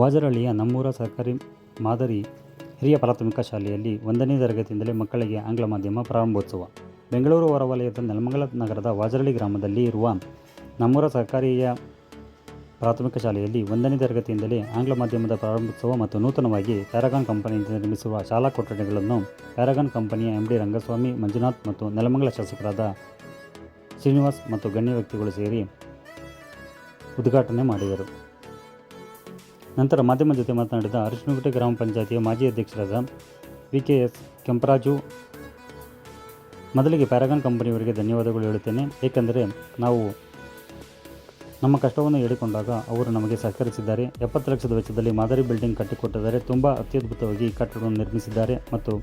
ವಾಜರಹಳ್ಳಿಯ ನಮ್ಮೂರ ಸರ್ಕಾರಿ ಮಾದರಿ ಹಿರಿಯ ಪ್ರಾಥಮಿಕ ಶಾಲೆಯಲ್ಲಿ ಒಂದನೇ ತರಗತಿಯಿಂದಲೇ ಮಕ್ಕಳಿಗೆ ಆಂಗ್ಲ ಮಾಧ್ಯಮ ಪ್ರಾರಂಭೋತ್ಸವ. ಬೆಂಗಳೂರು ಹೊರವಲಯದ ನೆಲಮಂಗಲ ನಗರದ ವಾಜರಳ್ಳಿ ಗ್ರಾಮದಲ್ಲಿ ಇರುವ ನಮ್ಮೂರ ಸರ್ಕಾರಿಯ ಪ್ರಾಥಮಿಕ ಶಾಲೆಯಲ್ಲಿ ಒಂದನೇ ತರಗತಿಯಿಂದಲೇ ಆಂಗ್ಲ ಮಾಧ್ಯಮದ ಪ್ರಾರಂಭೋತ್ಸವ ಮತ್ತು ನೂತನವಾಗಿ ಪ್ಯಾರಾಗಾನ್ ಕಂಪನಿಯಿಂದ ನಿರ್ಮಿಸುವ ಶಾಲಾ ಕೊಠಡಿಗಳನ್ನು ಪ್ಯಾರಾಗಾನ್ ಕಂಪನಿಯ ಎಂ ಡಿ ರಂಗಸ್ವಾಮಿ, ಮಂಜುನಾಥ್ ಮತ್ತು ನೆಲಮಂಗಲ ಶಾಸಕರಾದ ಶ್ರೀನಿವಾಸ್ ಮತ್ತು ಗಣ್ಯ ವ್ಯಕ್ತಿಗಳು ಸೇರಿ ಉದ್ಘಾಟನೆ ಮಾಡಿದರು. ನಂತರ ಮಾಧ್ಯಮ ಜೊತೆ ಮಾತನಾಡಿದ ಅರಶಿನಗುಟ್ಟೆ ಗ್ರಾಮ ಪಂಚಾಯತಿಯ ಮಾಜಿ ಅಧ್ಯಕ್ಷರಾದ ವಿ ಕೆ ಎಸ್ ಕೆಂಪರಾಜು, ಮೊದಲಿಗೆ ಪ್ಯಾರಾಗಾನ್ ಕಂಪನಿಯವರಿಗೆ ಧನ್ಯವಾದಗಳು ಹೇಳುತ್ತೇನೆ. ಏಕೆಂದರೆ ನಾವು ನಮ್ಮ ಕಷ್ಟವನ್ನು ಹೇಳಿಕೊಂಡಾಗ ಅವರು ನಮಗೆ ಸಹಕರಿಸಿದ್ದಾರೆ. ಎಪ್ಪತ್ತು ಲಕ್ಷದ ವೆಚ್ಚದಲ್ಲಿ ಮಾದರಿ ಬಿಲ್ಡಿಂಗ್ ಕಟ್ಟಿಕೊಟ್ಟಿದ್ದಾರೆ. ತುಂಬ ಅತ್ಯದ್ಭುತವಾಗಿ ಕಟ್ಟಡವನ್ನು ನಿರ್ಮಿಸಿದ್ದಾರೆ ಮತ್ತು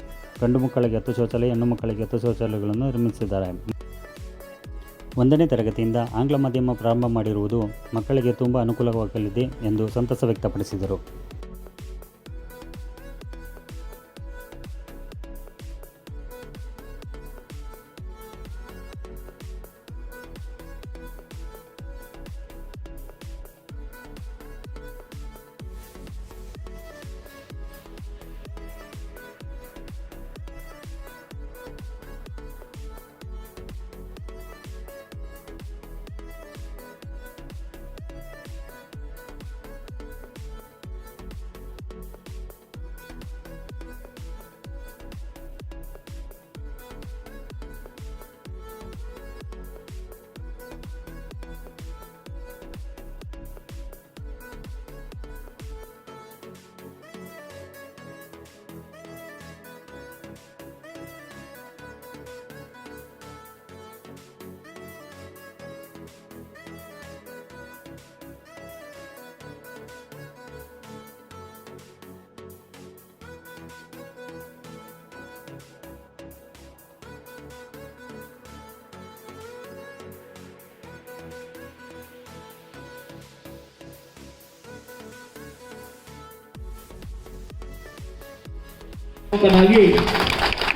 ಗಂಡು ಮಕ್ಕಳಿಗೆ ಹತ್ತು ಶೌಚಾಲಯ ಹೆಣ್ಣು ಮಕ್ಕಳಿಗೆ ಹತ್ತು ಶೌಚಾಲಯಗಳನ್ನು ನಿರ್ಮಿಸಿದ್ದಾರೆ. ಒಂದನೇ ತರಗತಿಯಿಂದ ಆಂಗ್ಲ ಮಾಧ್ಯಮ ಪ್ರಾರಂಭ ಮಾಡಿರುವುದು ಮಕ್ಕಳಿಗೆ ತುಂಬ ಅನುಕೂಲವಾಗಲಿದೆ ಎಂದು ಸಂತಸ ವ್ಯಕ್ತಪಡಿಸಿದರು.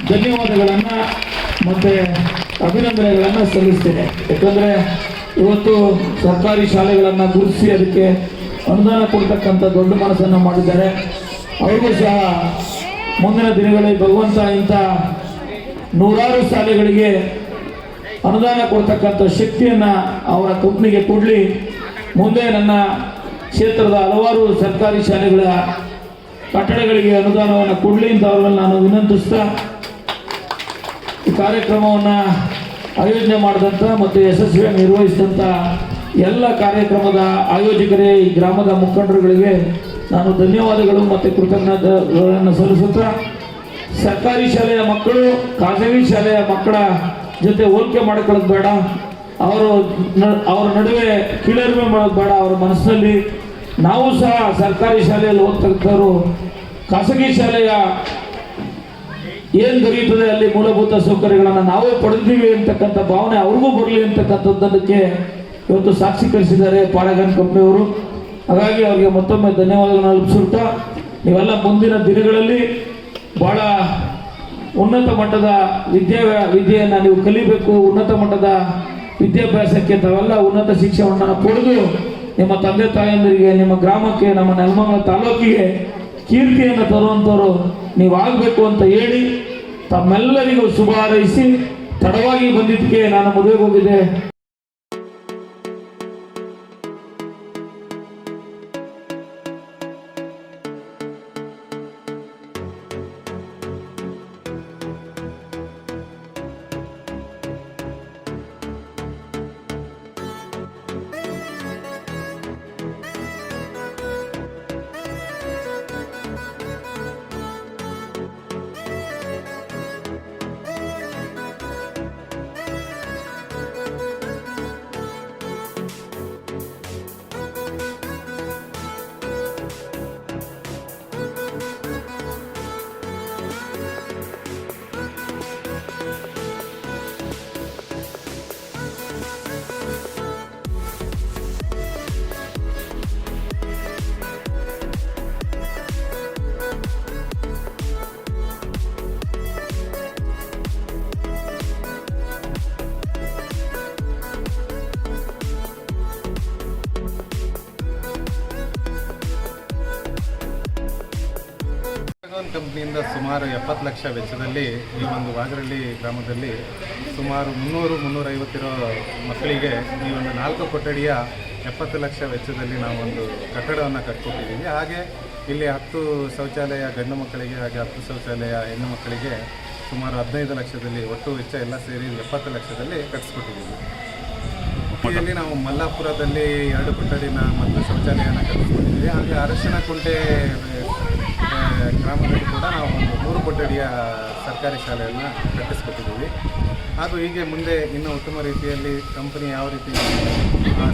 ಧನ್ಯವಾದಗಳನ್ನ ಮತ್ತೆ ಅಭಿನಂದನೆಗಳನ್ನ ಸಲ್ಲಿಸ್ತೇನೆ. ಯಾಕಂದ್ರೆ ಇವತ್ತು ಸರ್ಕಾರಿ ಶಾಲೆಗಳನ್ನ ಗುರುತಿಸಿ ಅದಕ್ಕೆ ಅನುದಾನ ಕೊಡ್ತಕ್ಕಂಥ ದೊಡ್ಡ ಮನಸ್ಸನ್ನ ಮಾಡಿದ್ದಾರೆ. ಅವರಿಗೂ ಸಹ ಮುಂದಿನ ದಿನಗಳಲ್ಲಿ ಭಗವಂತ ಇಂಥ ನೂರಾರು ಶಾಲೆಗಳಿಗೆ ಅನುದಾನ ಕೊಡ್ತಕ್ಕಂಥ ಶಕ್ತಿಯನ್ನ ಅವರ ಕಂಪ್ನಿಗೆ ಕೊಡಲಿ. ಮುಂದೆ ನನ್ನ ಕ್ಷೇತ್ರದ ಹಲವಾರು ಸರ್ಕಾರಿ ಶಾಲೆಗಳ ಕಟ್ಟಡಗಳಿಗೆ ಅನುದಾನವನ್ನು ಕೊಡಲಿ ಅಂತ ಅವರಲ್ಲಿ ನಾನು ವಿನಂತಿಸ್ತಾ ಈ ಕಾರ್ಯಕ್ರಮವನ್ನು ಆಯೋಜನೆ ಮಾಡಿದಂಥ ಮತ್ತು ಯಶಸ್ವಿಯಾಗಿ ನಿರ್ವಹಿಸಿದಂಥ ಎಲ್ಲ ಕಾರ್ಯಕ್ರಮದ ಆಯೋಜಕರೇ ಈ ಗ್ರಾಮದ ಮುಖಂಡರುಗಳಿಗೆ ನಾನು ಧನ್ಯವಾದಗಳು ಮತ್ತು ಕೃತಜ್ಞತೆಗಳನ್ನು ಸಲ್ಲಿಸುತ್ತಾ ಸರ್ಕಾರಿ ಶಾಲೆಯ ಮಕ್ಕಳು, ಖಾಸಗಿ ಶಾಲೆಯ ಮಕ್ಕಳ ಜೊತೆ ಹೋಲಿಕೆ ಮಾಡ್ಕೊಳ್ಳೋದು ಬೇಡ. ಅವರು ಅವರ ನಡುವೆ ಕೀಳರಿಮೆ ಮಾಡೋದು ಬೇಡ. ಅವರ ಮನಸ್ಸಿನಲ್ಲಿ ನಾವು ಸಹ ಸರ್ಕಾರಿ ಶಾಲೆಯಲ್ಲಿ ಓದ್ತಕ್ಕಂಥವ್ರು ಖಾಸಗಿ ಶಾಲೆಯ ಏನು ದೊರೆಯುತ್ತದೆ ಅಲ್ಲಿ ಮೂಲಭೂತ ಸೌಕರ್ಯಗಳನ್ನು ನಾವೇ ಪಡೆದಿದ್ದೀವಿ ಅಂತಕ್ಕಂಥ ಭಾವನೆ ಅವ್ರಿಗೂ ಬರಲಿ ಅಂತಕ್ಕಂಥದ್ದಕ್ಕೆ ಇವತ್ತು ಸಾಕ್ಷೀಕರಿಸಿದ್ದಾರೆ ಪಾಡಗನ್ ಕಂಪ್ನಿಯವರು. ಹಾಗಾಗಿ ಅವರಿಗೆ ಮತ್ತೊಮ್ಮೆ ಧನ್ಯವಾದಗಳನ್ನು ಅಲ್ಪಿಸುತ್ತಾ ನೀವೆಲ್ಲ ಮುಂದಿನ ದಿನಗಳಲ್ಲಿ ಬಹಳ ಉನ್ನತ ಮಟ್ಟದ ವಿದ್ಯಾ ವಿದ್ಯೆಯನ್ನು ನೀವು ಕಲಿಬೇಕು. ಉನ್ನತ ಮಟ್ಟದ ವಿದ್ಯಾಭ್ಯಾಸಕ್ಕೆ ತಾವೆಲ್ಲ ಉನ್ನತ ಶಿಕ್ಷಣವನ್ನು ಪಡೆದು ನಿಮ್ಮ ತಂದೆ ತಾಯಂದಿರಿಗೆ, ನಿಮ್ಮ ಗ್ರಾಮಕ್ಕೆ, ನಮ್ಮ ನೆಲಮಂಗಲ ತಾಲೂಕಿಗೆ ಕೀರ್ತಿಯನ್ನು ತರುವಂಥವರು ನೀವಾಗಬೇಕು ಅಂತ ಹೇಳಿ ತಮ್ಮೆಲ್ಲರಿಗೂ ಶುಭ ಹಾರೈಸಿ ತಡವಾಗಿ ಬಂದಿದ್ದಕ್ಕೆ ನಾನು ಮದುವೆಗೆ ಹೋಗಿದ್ದೆ. ಒಂದು ಕಂಪ್ನಿಯಿಂದ ಸುಮಾರು ಎಪ್ಪತ್ತು ಲಕ್ಷ ವೆಚ್ಚದಲ್ಲಿ ಈ ಒಂದು ವಾಗರಳ್ಳಿ ಗ್ರಾಮದಲ್ಲಿ ಸುಮಾರು ಮುನ್ನೂರು ಮುನ್ನೂರೈವತ್ತಿರೋ ಮಕ್ಕಳಿಗೆ ಈ ಒಂದು ನಾಲ್ಕು ಕೊಠಡಿಯ ಎಪ್ಪತ್ತು ಲಕ್ಷ ವೆಚ್ಚದಲ್ಲಿ ನಾವು ಒಂದು ಕಟ್ಟಡವನ್ನು ಕಟ್ಕೊಟ್ಟಿದ್ದೀವಿ. ಹಾಗೆ ಇಲ್ಲಿ ಹತ್ತು ಶೌಚಾಲಯ ಗಂಡು ಮಕ್ಕಳಿಗೆ ಹಾಗೆ ಹತ್ತು ಶೌಚಾಲಯ ಹೆಣ್ಣು ಮಕ್ಕಳಿಗೆ ಸುಮಾರು ಹದಿನೈದು ಲಕ್ಷದಲ್ಲಿ ಒಟ್ಟು ವೆಚ್ಚ ಎಲ್ಲ ಸೇರಿ ಎಪ್ಪತ್ತು ಲಕ್ಷದಲ್ಲಿ ಕಟ್ಟಿಸ್ಕೊಟ್ಟಿದ್ದೀವಿ ಇಲ್ಲಿ ನಾವು ಮಲ್ಲಾಪುರದಲ್ಲಿ ಎರಡು ಕೊಠಡಿನ ಮತ್ತು ಶೌಚಾಲಯನ ಕಟ್ಟಿಸ್ಕೊಟ್ಟಿದ್ದೀವಿ ಹಾಗೆ ಅರಶಿನ ಕುಂಟೆ ಗ್ರಾಮದಲ್ಲಿ ಕೂಡ ನಾವು ಒಂದು ನೂರು ಕೊಠಡಿಯ ಸರ್ಕಾರಿ ಶಾಲೆಯನ್ನು ಕಟ್ಟಿಸ್ಕೊಟ್ಟಿದ್ದೀವಿ. ಹಾಗೂ ಹೀಗೆ ಮುಂದೆ ಇನ್ನೂ ಉತ್ತಮ ರೀತಿಯಲ್ಲಿ ಕಂಪನಿ ಯಾವ ರೀತಿ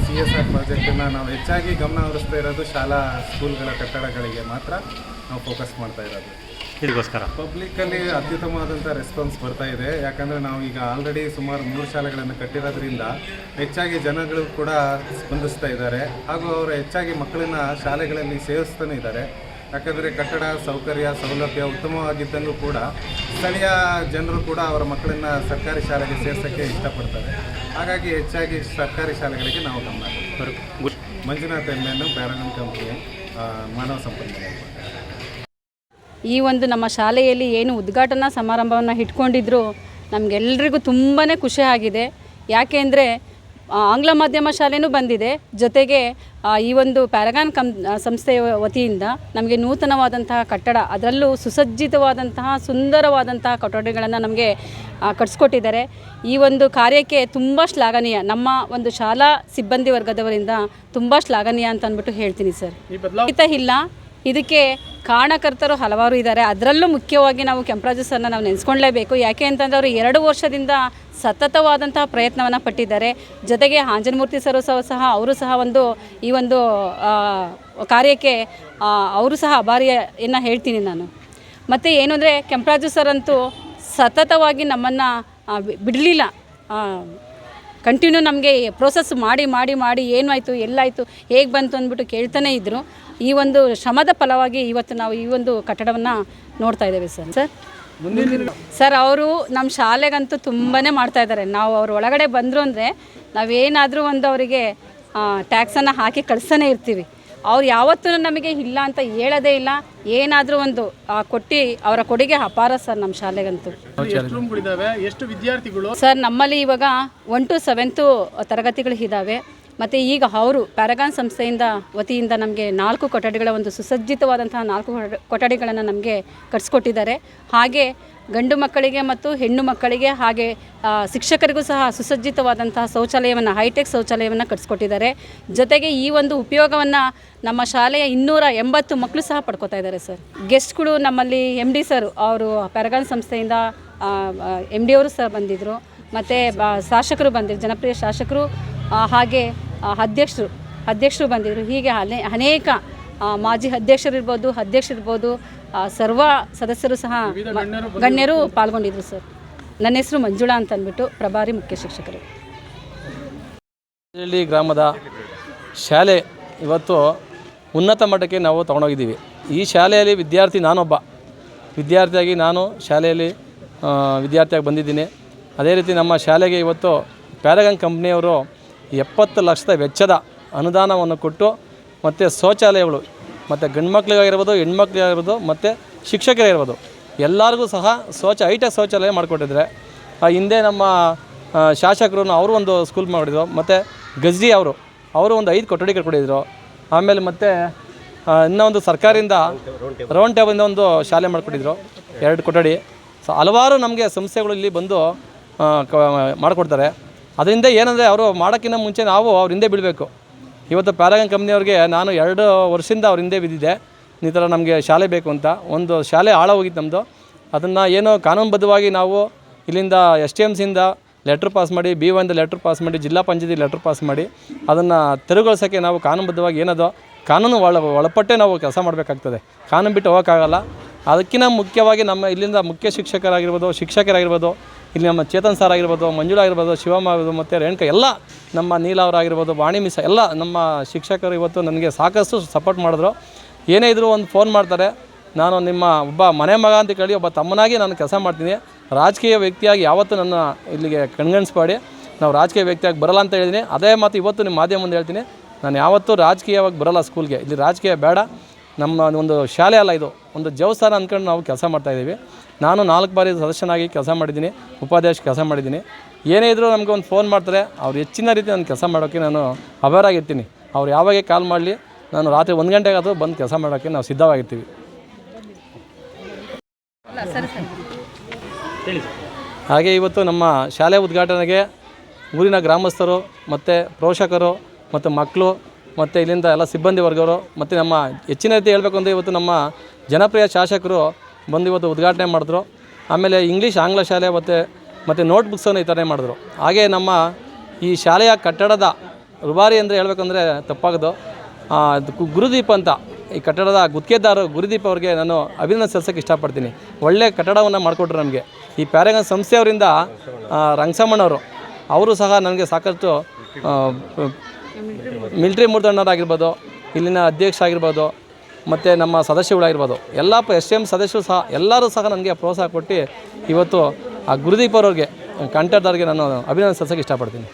ಸಿ ಎಸ್ ಆರ್ ಪ್ರಾಜೆಕ್ಟನ್ನು ನಾವು ಹೆಚ್ಚಾಗಿ ಗಮನ ಹರಿಸ್ತಾ ಇರೋದು ಶಾಲಾ ಸ್ಕೂಲ್ಗಳ ಕಟ್ಟಡಗಳಿಗೆ ಮಾತ್ರ ನಾವು ಫೋಕಸ್ ಮಾಡ್ತಾ ಇರೋದು. ಇದಕ್ಕೋಸ್ಕರ ಪಬ್ಲಿಕ್ಕಲ್ಲಿ ಅತ್ಯುತ್ತಮವಾದಂಥ ರೆಸ್ಪಾನ್ಸ್ ಬರ್ತಾ ಇದೆ. ಯಾಕಂದರೆ ನಾವು ಈಗ ಆಲ್ರೆಡಿ ಸುಮಾರು ಮೂರು ಶಾಲೆಗಳನ್ನು ಕಟ್ಟಿರೋದ್ರಿಂದ ಹೆಚ್ಚಾಗಿ ಜನಗಳು ಕೂಡ ಸ್ಪಂದಿಸ್ತಾ ಇದ್ದಾರೆ. ಹಾಗೂ ಅವರು ಹೆಚ್ಚಾಗಿ ಮಕ್ಕಳನ್ನ ಶಾಲೆಗಳಲ್ಲಿ ಸೇರಿಸ್ತಾನೆ ಇದ್ದಾರೆ. ಯಾಕಂದರೆ ಕಟ್ಟಡ ಸೌಕರ್ಯ ಸೌಲಭ್ಯ ಉತ್ತಮವಾಗಿದ್ದಂಗೂ ಕೂಡ ಸ್ಥಳೀಯ ಜನರು ಕೂಡ ಅವರ ಮಕ್ಕಳನ್ನು ಸರ್ಕಾರಿ ಶಾಲೆಗೆ ಸೇರ್ಸೋಕ್ಕೆ ಇಷ್ಟಪಡ್ತಾರೆ. ಹಾಗಾಗಿ ಹೆಚ್ಚಾಗಿ ಸರ್ಕಾರಿ ಶಾಲೆಗಳಿಗೆ ನಾವು ಗಮನ. ಮಂಜುನಾಥ್ ಎಮ್ಮೆಯನ್ನು ಪ್ಯಾರಾಗನ್ ಕಂಪ್ನಿ ಆ, ಮಾನವ ಸಂಪನ್ಮೂಲ ಈ ಒಂದು ನಮ್ಮ ಶಾಲೆಯಲ್ಲಿ ಏನು ಉದ್ಘಾಟನಾ ಸಮಾರಂಭವನ್ನು ಇಟ್ಕೊಂಡಿದ್ರು ನಮಗೆಲ್ರಿಗೂ ತುಂಬಾ ಖುಷಿ ಆಗಿದೆ. ಯಾಕೆ ಅಂದರೆ ಆಂಗ್ಲ ಮಾಧ್ಯಮ ಶಾಲೆನೂ ಬಂದಿದೆ. ಜೊತೆಗೆ ಈ ಒಂದು ಪ್ಯಾರಗಾನ್ ಕಂ ಸಂಸ್ಥೆಯ ವತಿಯಿಂದ ನಮಗೆ ನೂತನವಾದಂತಹ ಕಟ್ಟಡ ಅದರಲ್ಲೂ ಸುಸಜ್ಜಿತವಾದಂತಹ ಸುಂದರವಾದಂತಹ ಕೊಠಡಿಗಳನ್ನು ನಮಗೆ ಕಟ್ಸ್ಕೊಟ್ಟಿದ್ದಾರೆ. ಈ ಒಂದು ಕಾರ್ಯಕ್ಕೆ ತುಂಬ ಶ್ಲಾಘನೀಯ. ನಮ್ಮ ಒಂದು ಶಾಲಾ ಸಿಬ್ಬಂದಿ ವರ್ಗದವರಿಂದ ತುಂಬ ಶ್ಲಾಘನೀಯ ಅಂತ ಅಂದ್ಬಿಟ್ಟು ಹೇಳ್ತೀನಿ ಸರ್. ಇಲ್ಲ. ಇದಕ್ಕೆ ಕಾರಣಕರ್ತರು ಹಲವಾರು ಇದ್ದಾರೆ. ಅದರಲ್ಲೂ ಮುಖ್ಯವಾಗಿ ನಾವು ಕೆಂಪರಾಜು ಸರ್ನ ನಾವು ನೆನೆಸ್ಕೊಳ್ಳೇಬೇಕು ಯಾಕೆ ಅಂತಂದರೆ ಅವರು ಎರಡು ವರ್ಷದಿಂದ ಸತತವಾದಂತಹ ಪ್ರಯತ್ನವನ್ನು ಪಟ್ಟಿದ್ದಾರೆ. ಜೊತೆಗೆ ಆಂಜನಮೂರ್ತಿ ಸರ್ ಸಹ ಅವರು ಸಹ ಒಂದು ಈ ಒಂದು ಕಾರ್ಯಕ್ಕೆ ಅವರು ಸಹ ಅಭಾರಿಯನ್ನು ಹೇಳ್ತೀನಿ ನಾನು. ಮತ್ತು ಏನು ಅಂದರೆ ಕೆಂಪರಾಜು ಸರ್ ಅಂತೂ ಸತತವಾಗಿ ನಮ್ಮನ್ನು ಬಿಡಲಿಲ್ಲ. ಕಂಟಿನ್ಯೂ ನಮಗೆ ಪ್ರೋಸೆಸ್ ಮಾಡಿ ಮಾಡಿ ಮಾಡಿ ಏನಾಯಿತು ಎಲ್ಲಾಯಿತು, ಹೇಗೆ ಬಂತು ಅಂದ್ಬಿಟ್ಟು ಕೇಳ್ತಾನೆ ಇದ್ದರು ಈ ಒಂದು ಶ್ರಮದ ಫಲವಾಗಿ ಇವತ್ತು ನಾವು ಈ ಒಂದು ಕಟ್ಟಡವನ್ನು ನೋಡ್ತಾ ಇದ್ದೇವೆ ಸರ್. ಸರ್? ಸರ್ ಅವರು ನಮ್ಮ ಶಾಲೆಗಂತೂ ತುಂಬಾ ಮಾಡ್ತಾ ಇದ್ದಾರೆ. ನಾವು ಅವ್ರ ಒಳಗಡೆ ಬಂದರು ಅಂದರೆ ನಾವೇನಾದರೂ ಒಂದು ಅವರಿಗೆ ಟ್ಯಾಕ್ಸನ್ನು ಹಾಕಿ ಕಳಿಸ್ತಾನೆ ಇರ್ತೀವಿ. ಅವ್ರು ಯಾವತ್ತೂ ನಮಗೆ ಇಲ್ಲ ಅಂತ ಹೇಳೋದೇ ಇಲ್ಲ. ಏನಾದರೂ ಒಂದು ಆ, ಕೊಟ್ಟು ಅವರ ಕೊಡುಗೆ ಅಪಾರ ಸರ್ ನಮ್ಮ ಶಾಲೆಗಂತೂ. ಎಷ್ಟು ವಿದ್ಯಾರ್ಥಿಗಳು? ಸರ್ ನಮ್ಮಲ್ಲಿ ಇವಾಗ ಒನ್ ಟು ಸೆವೆಂತು ತರಗತಿಗಳು ಇದ್ದಾವೆ ಮತ್ತು ಈಗ ಅವರು ಪ್ಯಾರಗಾನ್ ಸಂಸ್ಥೆಯಿಂದ ವತಿಯಿಂದ ನಮಗೆ ನಾಲ್ಕು ಕೊಠಡಿಗಳ ಒಂದು ಸುಸಜ್ಜಿತವಾದಂತಹ ನಾಲ್ಕು ಕೊಠ- ಕೊಠಡಿಗಳನ್ನು ನಮಗೆ ಕಟ್ಸ್ಕೊಟ್ಟಿದ್ದಾರೆ. ಹಾಗೆ ಗಂಡು ಮಕ್ಕಳಿಗೆ ಮತ್ತು ಹೆಣ್ಣು ಮಕ್ಕಳಿಗೆ ಹಾಗೆ ಶಿಕ್ಷಕರಿಗೂ ಸಹ ಸುಸಜ್ಜಿತವಾದಂತಹ ಶೌಚಾಲಯವನ್ನು, ಹೈಟೆಕ್ ಶೌಚಾಲಯವನ್ನು ಕಟ್ಸ್ಕೊಟ್ಟಿದ್ದಾರೆ. ಜೊತೆಗೆ ಈ ಒಂದು ಉಪಯೋಗವನ್ನು ನಮ್ಮ ಶಾಲೆಯ ಇನ್ನೂರ ಎಂಬತ್ತು ಮಕ್ಕಳು ಸಹ ಪಡ್ಕೊತಾ ಇದ್ದಾರೆ ಸರ್. ಗೆಸ್ಟ್ಗಳು ನಮ್ಮಲ್ಲಿ ಎಂ ಡಿ ಸರ್ ಅವರು ಪ್ಯಾರಗಾನ್ ಸಂಸ್ಥೆಯಿಂದ ಎಂ ಡಿ ಅವರು ಸಹ ಬಂದಿದ್ದರು ಮತ್ತು ಬ, ಶಾಸಕರು ಬಂದಿದ್ದರು ಜನಪ್ರಿಯ ಶಾಸಕರು. ಹಾಗೆ ಆ, ಅಧ್ಯಕ್ಷರು ಅಧ್ಯಕ್ಷರು ಬಂದಿದ್ದರು. ಹೀಗೆ ಅನೇ ಅನೇಕ ಮಾಜಿ ಅಧ್ಯಕ್ಷರಿರ್ಬೋದು ಅಧ್ಯಕ್ಷರಿರ್ಬೋದು ಆ, ಸರ್ವ ಸದಸ್ಯರು ಸಹ ಗಣ್ಯರು ಪಾಲ್ಗೊಂಡಿದ್ರು ಸರ್. ನನ್ನ ಹೆಸರು ಮಂಜುಳಾ ಅಂತ ಅಂದ್ಬಿಟ್ಟು ಪ್ರಭಾರಿ ಮುಖ್ಯ ಶಿಕ್ಷಕರು. ಹಳ್ಳಿ ಗ್ರಾಮದ ಶಾಲೆ ಇವತ್ತು ಉನ್ನತ ಮಟ್ಟಕ್ಕೆ ನಾವು ತೊಗೊಂಡೋಗಿದ್ದೀವಿ. ಈ ಶಾಲೆಯಲ್ಲಿ ವಿದ್ಯಾರ್ಥಿ ನಾನೊಬ್ಬ. ವಿದ್ಯಾರ್ಥಿಯಾಗಿ ನಾನು ಶಾಲೆಯಲ್ಲಿ ವಿದ್ಯಾರ್ಥಿಯಾಗಿ ಬಂದಿದ್ದೀನಿ. ಅದೇ ರೀತಿ ನಮ್ಮ ಶಾಲೆಗೆ ಇವತ್ತು ಪ್ಯಾರಗನ್ ಕಂಪ್ನಿಯವರು ಎಪ್ಪತ್ತು ಲಕ್ಷದ ವೆಚ್ಚದ ಅನುದಾನವನ್ನು ಕೊಟ್ಟು ಮತ್ತು ಶೌಚಾಲಯಗಳು, ಮತ್ತು ಗಂಡು ಮಕ್ಕಳಿಗಾಗಿರ್ಬೋದು ಹೆಣ್ಮಕ್ಳಿಗಾಗಿರ್ಬೋದು, ಮತ್ತು ಶಿಕ್ಷಕರಿರ್ಬೋದು ಎಲ್ಲರಿಗೂ ಸಹ ಶೌಚ ಐಟೆಕ್ ಶೌಚಾಲಯ ಮಾಡಿಕೊಟ್ಟಿದ್ರೆ ಆ, ಹಿಂದೆ ನಮ್ಮ ಶಾಸಕರು ಅವರು ಒಂದು ಸ್ಕೂಲ್ ಮಾಡಿದ್ರು, ಮತ್ತು ಗಜ್ರಿ ಅವರು ಅವರು ಒಂದು ಐದು ಕೊಠಡಿ ಕಟ್ಕೊಟ್ಟಿದ್ರು. ಆಮೇಲೆ ಮತ್ತು ಇನ್ನೊಂದು ಸರ್ಕಾರದಿಂದ ರೌಂಡ್ ಟೇಬಲಿಂದ ಒಂದು ಶಾಲೆ ಮಾಡಿಕೊಟ್ಟಿದ್ರು, ಎರಡು ಕೊಠಡಿ. ಸೊ, ಹಲವಾರು ನಮಗೆ ಸಂಸ್ಥೆಗಳು ಇಲ್ಲಿ ಬಂದು ಮಾಡಿಕೊಡ್ತಾರೆ. ಅದರಿಂದ ಏನಂದರೆ ಅವರು ಮಾಡೋಕ್ಕಿಂತ ಮುಂಚೆ ನಾವು ಅವ್ರ ಹಿಂದೆ ಬೀಳಬೇಕು. ಇವತ್ತು ಪ್ಯಾರಾಗನ್ ಕಂಪ್ನಿಯವ್ರಿಗೆ ನಾನು ಎರಡು ವರ್ಷದಿಂದ ಅವ್ರ ಹಿಂದೆ ಬಿದ್ದಿದ್ದೆ. ಈ ಥರ ನಮಗೆ ಶಾಲೆ ಬೇಕು ಅಂತ. ಒಂದು ಶಾಲೆ ಆಳ ಹೋಗಿತ್ತು ನಮ್ಮದು ಅದನ್ನು ಏನೋ ಕಾನೂನುಬದ್ಧವಾಗಿ ನಾವು ಇಲ್ಲಿಂದ ಎಸ್ ಟಿ ಸಿಯಿಂದ ಲೆಟ್ರ್ ಪಾಸ್ ಮಾಡಿ ಬಿ ಒಯಿಂದ ಲೆಟ್ರ್ ಪಾಸ್ ಮಾಡಿ, ಜಿಲ್ಲಾ ಪಂಚಾಯತಿ ಲೆಟ್ರ್ ಪಾಸ್ ಮಾಡಿ, ಅದನ್ನು ತೆರವುಗೊಳಿಸೋಕ್ಕೆ ನಾವು ಕಾನೂನುಬದ್ಧವಾಗಿ ಏನದೋ ಕಾನೂನು ಒಳ, ಒಳಪಟ್ಟೆ ನಾವು ಕೆಲಸ ಮಾಡಬೇಕಾಗ್ತದೆ. ಕಾನೂನು ಬಿಟ್ಟು ಹೋಗೋಕ್ಕಾಗಲ್ಲ. ಅದಕ್ಕಿಂತ ಮುಖ್ಯವಾಗಿ ನಮ್ಮ ಇಲ್ಲಿಂದ ಮುಖ್ಯ ಶಿಕ್ಷಕರಾಗಿರ್ಬೋದು ಶಿಕ್ಷಕರಾಗಿರ್ಬೋದು ಇಲ್ಲಿ ನಮ್ಮ ಚೇತನ್ ಸರ್ ಆಗಿರ್ಬೋದು, ಮಂಜುಳ ಆಗಿರ್ಬೋದು, ಶಿವಮ್ಮ ಆಗಿರ್ಬೋದು, ಮತ್ತು ರೇಣುಕಾ, ಎಲ್ಲ ನಮ್ಮ ನೀಲ ಅವರಾಗಿರ್ಬೋದು ವಾಣಿ ಮಿಸ್ ಎಲ್ಲ ನಮ್ಮ ಶಿಕ್ಷಕರು ಇವತ್ತು ನನಗೆ ಸಾಕಷ್ಟು ಸಪೋರ್ಟ್ ಮಾಡಿದ್ರು. ಏನೇ ಇದ್ದರೂ ಒಂದು ಫೋನ್ ಮಾಡ್ತಾರೆ. ನಾನು ನಿಮ್ಮ ಒಬ್ಬ ಮನೆ ಮಗ ಅಂತ ಕೇಳಿ ಒಬ್ಬ ತಮ್ಮನಾಗಿ ನಾನು ಕೆಲಸ ಮಾಡ್ತೀನಿ. ರಾಜಕೀಯ ವ್ಯಕ್ತಿಯಾಗಿ ಯಾವತ್ತೂ ನನ್ನ ಇಲ್ಲಿಗೆ ಕಣ್ಗಣಿಸ್ಬೇಡಿ. ನಾವು ರಾಜಕೀಯ ವ್ಯಕ್ತಿಯಾಗಿ ಬರಲ್ಲ ಅಂತ ಹೇಳಿದ್ದೀನಿ. ಅದೇ ಮಾತು ಇವತ್ತು ನಿಮ್ಮ ಮಾಧ್ಯಮ ಮುಂದೆ ಹೇಳ್ತೀನಿ. ನಾನು ಯಾವತ್ತೂ ರಾಜಕೀಯವಾಗಿ ಬರಲ್ಲ ಸ್ಕೂಲ್ಗೆ ಇಲ್ಲಿ ರಾಜಕೀಯ ಬೇಡ. ನಮ್ಮ ಒಂದು ಶಾಲೆ ಅಲ್ಲ ಇದು. ಒಂದು ದೇವಸ್ಥಾನ ಅಂದ್ಕೊಂಡು ನಾವು ಕೆಲಸ ಮಾಡ್ತಾಯಿದ್ದೀವಿ ನಾನು ನಾಲ್ಕು ಬಾರಿ ಸದಸ್ಯನಾಗಿ ಕೆಲಸ ಮಾಡಿದ್ದೀನಿ ಉಪಾಧ್ಯಕ್ಷ ಕೆಲಸ ಮಾಡಿದ್ದೀನಿ. ಏನೇ ಇದ್ದರೂ ನಮಗೆ ಒಂದು ಫೋನ್ ಮಾಡ್ತಾರೆ, ಅವ್ರು ಹೆಚ್ಚಿನ ರೀತಿ ನಾನು ಕೆಲಸ ಮಾಡೋಕ್ಕೆ ನಾನು ಅವೇರ್ ಆಗಿರ್ತೀನಿ. ಅವ್ರು ಯಾವಾಗ ಕಾಲ್ ಮಾಡಲಿ, ನಾನು ರಾತ್ರಿ ಒಂದು ಗಂಟೆಗಾದರೂ ಬಂದು ಕೆಲಸ ಮಾಡೋಕ್ಕೆ ನಾವು ಸಿದ್ಧವಾಗಿರ್ತೀವಿ. ಹಾಗೆ ಇವತ್ತು ನಮ್ಮ ಶಾಲೆ ಉದ್ಘಾಟನೆಗೆ ಊರಿನ ಗ್ರಾಮಸ್ಥರು, ಮತ್ತು ಪೋಷಕರು, ಮತ್ತು ಮಕ್ಕಳು, ಮತ್ತು ಇಲ್ಲಿಂದ ಎಲ್ಲ ಸಿಬ್ಬಂದಿ ವರ್ಗರು, ಮತ್ತು ನಮ್ಮ ಹೆಚ್ಚಿನ ರೀತಿ ಹೇಳಬೇಕು ಅಂದರೆ ಇವತ್ತು ನಮ್ಮ ಜನಪ್ರಿಯ ಶಾಸಕರು ಬಂದು ಇವತ್ತು ಉದ್ಘಾಟನೆ ಮಾಡಿದ್ರು. ಆಮೇಲೆ ಇಂಗ್ಲೀಷ್, ಆಂಗ್ಲ ಶಾಲೆ ಮತ್ತು ಮತ್ತು ನೋಟ್ ಬುಕ್ಸನ್ನು ವಿತರಣೆ ಮಾಡಿದ್ರು. ಹಾಗೆ ನಮ್ಮ ಈ ಶಾಲೆಯ ಕಟ್ಟಡದ ರುಬಾರಿ ಅಂದರೆ ಹೇಳ್ಬೇಕಂದ್ರೆ ತಪ್ಪಾಗದು. ಗುರುದೀಪ್ ಅಂತ ಈ ಕಟ್ಟಡದ ಗುತ್ತಿಗೆದಾರ ಗುರುದೀಪ್ ಅವರಿಗೆ ನಾನು ಅಭಿನಂದನೆ ಸಲ್ಲಿಸೋಕ್ಕೆ ಇಷ್ಟಪಡ್ತೀನಿ. ಒಳ್ಳೆಯ ಕಟ್ಟಡವನ್ನು ಮಾಡಿಕೊಟ್ರು ನಮಗೆ. ಈ ಪ್ಯಾರಾಗನ್ ಸಂಸ್ಥೆಯವರಿಂದ ರಂಗಸಮ್ಮಣ್ಣವರು ಅವರು ಸಹ ನನಗೆ ಸಾಕಷ್ಟು ಮಿಲ್ಟ್ರಿ ಮೂರ್ಧಣ್ಣರಾಗಿರ್ಬೋದು ಇಲ್ಲಿನ ಅಧ್ಯಕ್ಷ ಆಗಿರ್ಬೋದು ಮತ್ತು ನಮ್ಮ ಸದಸ್ಯಗಳಾಗಿರ್ಬೋದು ಎಲ್ಲ ಪ ಎಸ್ ಎಂ ಸದಸ್ಯರು ಸಹ ಎಲ್ಲರೂ ಸಹ ನನಗೆ ಪ್ರೋತ್ಸಾಹ ಕೊಟ್ಟು ಇವತ್ತು ಆ ಗುರುದೀಪ್ ಅವ್ರಿಗೆ ಕಂಟೆಡ್ದವ್ರಿಗೆ ನಾನು ಅಭಿನಂದನೆ ಸಲ್ಲಿಸೋಕ್ಕೆ ಇಷ್ಟಪಡ್ತೀನಿ.